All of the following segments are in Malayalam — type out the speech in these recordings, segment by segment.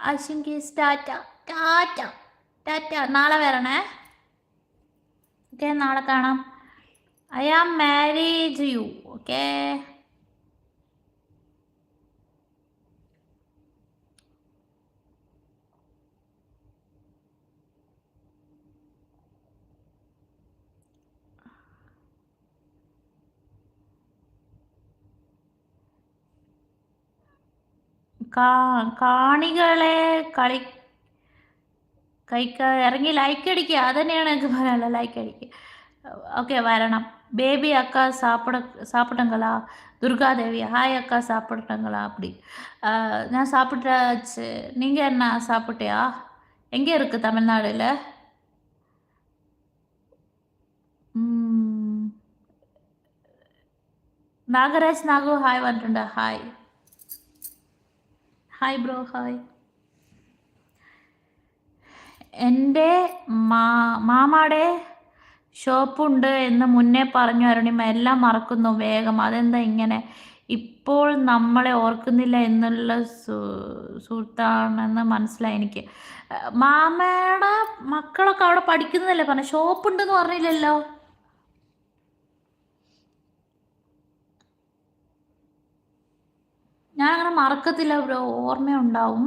അശിങ്കീസ് ടാറ്റ ടാറ്റ ടാറ്റ. നാളെ വരണേ? ഓക്കെ നാളെ കാണാം. I am marriage you okay? കാ- കാണികളെ കളി കൈക്ക ഇറങ്ങി ലൈക്ക് അടിക്കുക അതന്നെയാണ് എനിക്ക് പറയാനുള്ളത് ലൈക്ക് അടിക്കുക ഓക്കെ വരണം பேபி அக்கா சாப்பிட சாப்பிட்டங்களா துர்காதேவி ஹாய் அக்கா சாப்பிட்டங்களா அப்படி அஹ், நான் சாப்பிட்டாச்சு நீங்கள் என்ன சாப்பிட்டியா எங்கே இருக்குது தமிழ்நாடுல ம், നാഗരാജ് നാഗു ഹായ് പറഞ്ഞിട്ടുണ്ട് ഹായ് ബ്രോ ഹായ് എന്റെ മാ മാമാടെ ഷോപ്പുണ്ട് എന്ന് മുന്നേ പറഞ്ഞു അരുണിമ എല്ലാം മറക്കുന്നു വേഗം. അതെന്താ ഇങ്ങനെ? ഇപ്പോൾ നമ്മളെ ഓർക്കുന്നില്ല എന്നുള്ള സുഹൃത്താണെന്ന് മനസ്സിലായി എനിക്ക്. മാമയുടെ മക്കളൊക്കെ അവിടെ പഠിക്കുന്നതല്ലേ പറഞ്ഞു? ഷോപ്പുണ്ടെന്ന് പറഞ്ഞില്ലല്ലോ. ഞാൻ അങ്ങനെ മറക്കത്തില്ല ബ്രോ. ഓർമ്മയുണ്ടാവും.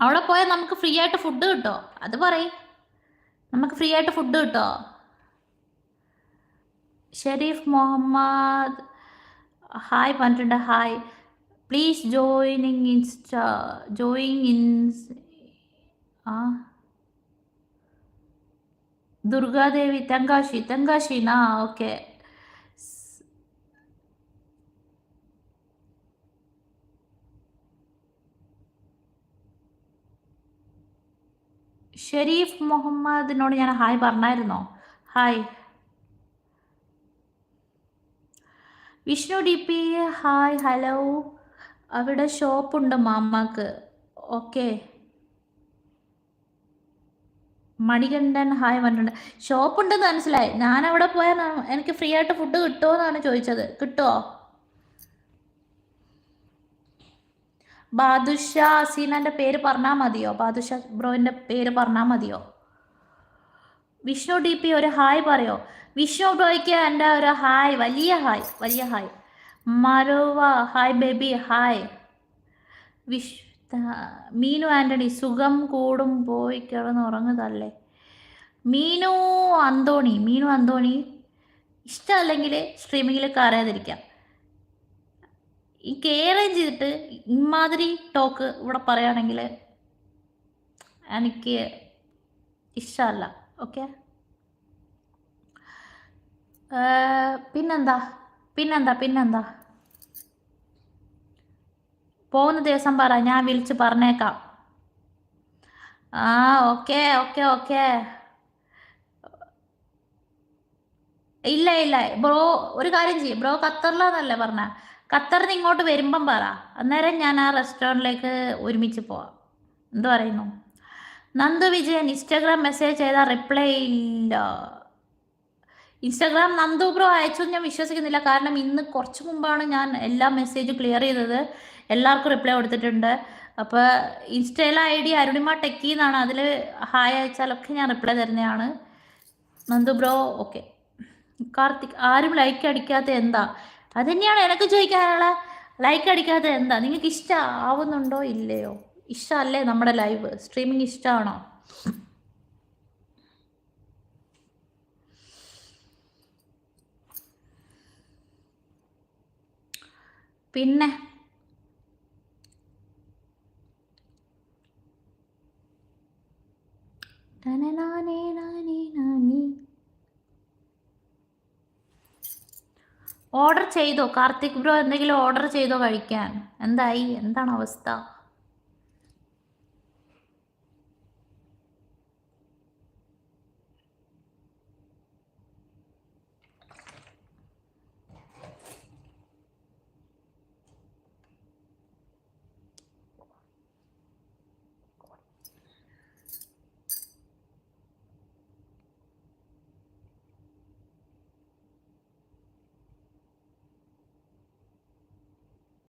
അവിടെ പോയാൽ നമുക്ക് ഫ്രീ ആയിട്ട് ഫുഡ് കിട്ടോ? അത് പറയ്. നമുക്ക് ഫ്രീ ആയിട്ട് ഫുഡ് കിട്ടോ? ഷെരീഫ് മുഹമ്മദ്. ഹായ് പറഞ്ഞിട്ടുണ്ട് hi. Please joining insta joining ഇൻസ് ആ. ദുർഗാദേവി തെങ്കാശി തെങ്കാശിനാ ഓക്കെ. ഷെരീഫ് മുഹമ്മദിനോട് ഞാൻ hi പറഞ്ഞായിരുന്നോ? Hi. Vishnu D P hi hello. അവിടെ ഷോപ്പുണ്ട് മാമ്മക്ക് ഓക്കെ. മണികണ്ഠൻ ഹായ് പറഞ്ഞിട്ടുണ്ട് ഷോപ്പുണ്ടെന്ന് മനസ്സിലായി. ഞാൻ അവിടെ പോയാൽ എനിക്ക് ഫ്രീ ആയിട്ട് ഫുഡ് കിട്ടുമോ എന്നാണ് ചോദിച്ചത്. കിട്ടുമോ ബാദുഷ സീനന്റെ പേര് പറഞ്ഞാൽ മതിയോ? ബാദുഷ ബ്രോയിന്റെ പേര് പറഞ്ഞാൽ മതിയോ? വിഷ്ണു ഡി പി ഒരു ഹായ് പറയോ? വിഷ്ണു ബ്രോയ്ക്ക് എന്റെ ഒരു ഹായ് വലിയ ഹായ് വലിയ ഹായ്. മരുവ hi baby hi. Wish Meenu Antony സുഖം കൂടും പോയി കിടന്ന് ഉറങ്ങുതല്ലേ മീനു അന്തോണി മീനു അന്തോണി ഇഷ്ടമല്ലെങ്കിൽ സ്ട്രീമിങ്ങിൽ കയറാതിരിക്കാം. ഈ കെയറും ചെയ്തിട്ട് ഇമാതിരി ടോക്ക് ഇവിടെ പറയുകയാണെങ്കിൽ എനിക്ക് ഇഷ്ടമല്ല. ഓക്കെ പിന്നെന്താ? പിന്നെന്താ? പിന്നെന്താ? പോകുന്ന ദിവസം പറ ഞാൻ വിളിച്ച് പറഞ്ഞേക്കാം. ആ ഓക്കെ ഓക്കെ ഓക്കെ ഇല്ല ഇല്ല. ബ്രോ ഒരു കാര്യം ചെയ്യും. ബ്രോ ഖത്തറിലാന്നല്ലേ പറഞ്ഞ? ഖത്തറിൽ നിന്ന് ഇങ്ങോട്ട് വരുമ്പം പറ. അന്നേരം ഞാൻ ആ റെസ്റ്റോറന്റിലേക്ക് ഒരുമിച്ച് പോവാം. എന്ത് പറയുന്നു? നന്ദു വിജയൻ ഇൻസ്റ്റാഗ്രാം മെസ്സേജ് ചെയ്താൽ റിപ്ലൈ ഇല്ല. ഇൻസ്റ്റാഗ്രാം നന്ദു ബ്രോ അയച്ചു ഞാൻ വിശ്വസിക്കുന്നില്ല. കാരണം ഇന്ന് കുറച്ച് മുമ്പാണ് ഞാൻ എല്ലാ മെസ്സേജും ക്ലിയർ ചെയ്തത്. എല്ലാവർക്കും റിപ്ലൈ കൊടുത്തിട്ടുണ്ട്. അപ്പോൾ ഇൻസ്റ്റയിലെ ഐ ഡി അരുണിമ ടെക്കി എന്നാണ്. അതിൽ ഹായ് അയച്ചാലൊക്കെ ഞാൻ റിപ്ലൈ തരുന്നതാണ്. Nandu bro okay. കാർത്തിക് ആരും ലൈക്ക് അടിക്കാത്ത എന്താ? അതുതന്നെയാണ് എനിക്ക് ചോദിക്കാനുള്ള ലൈക്ക് അടിക്കാതെ എന്താ? നിങ്ങൾക്ക് ഇഷ്ടമാവുന്നുണ്ടോ ഇല്ലയോ? ഇഷ്ടമല്ലേ നമ്മുടെ ലൈവ് സ്ട്രീമിംഗ് ഇഷ്ടമാണോ പിന്നെ ഓർഡർ ചെയ്തോ? കാർത്തിക് ബ്രോ എന്തെങ്കിലും ഓർഡർ ചെയ്തോ കഴിക്കാൻ? എന്തായി? എന്താണ് അവസ്ഥ?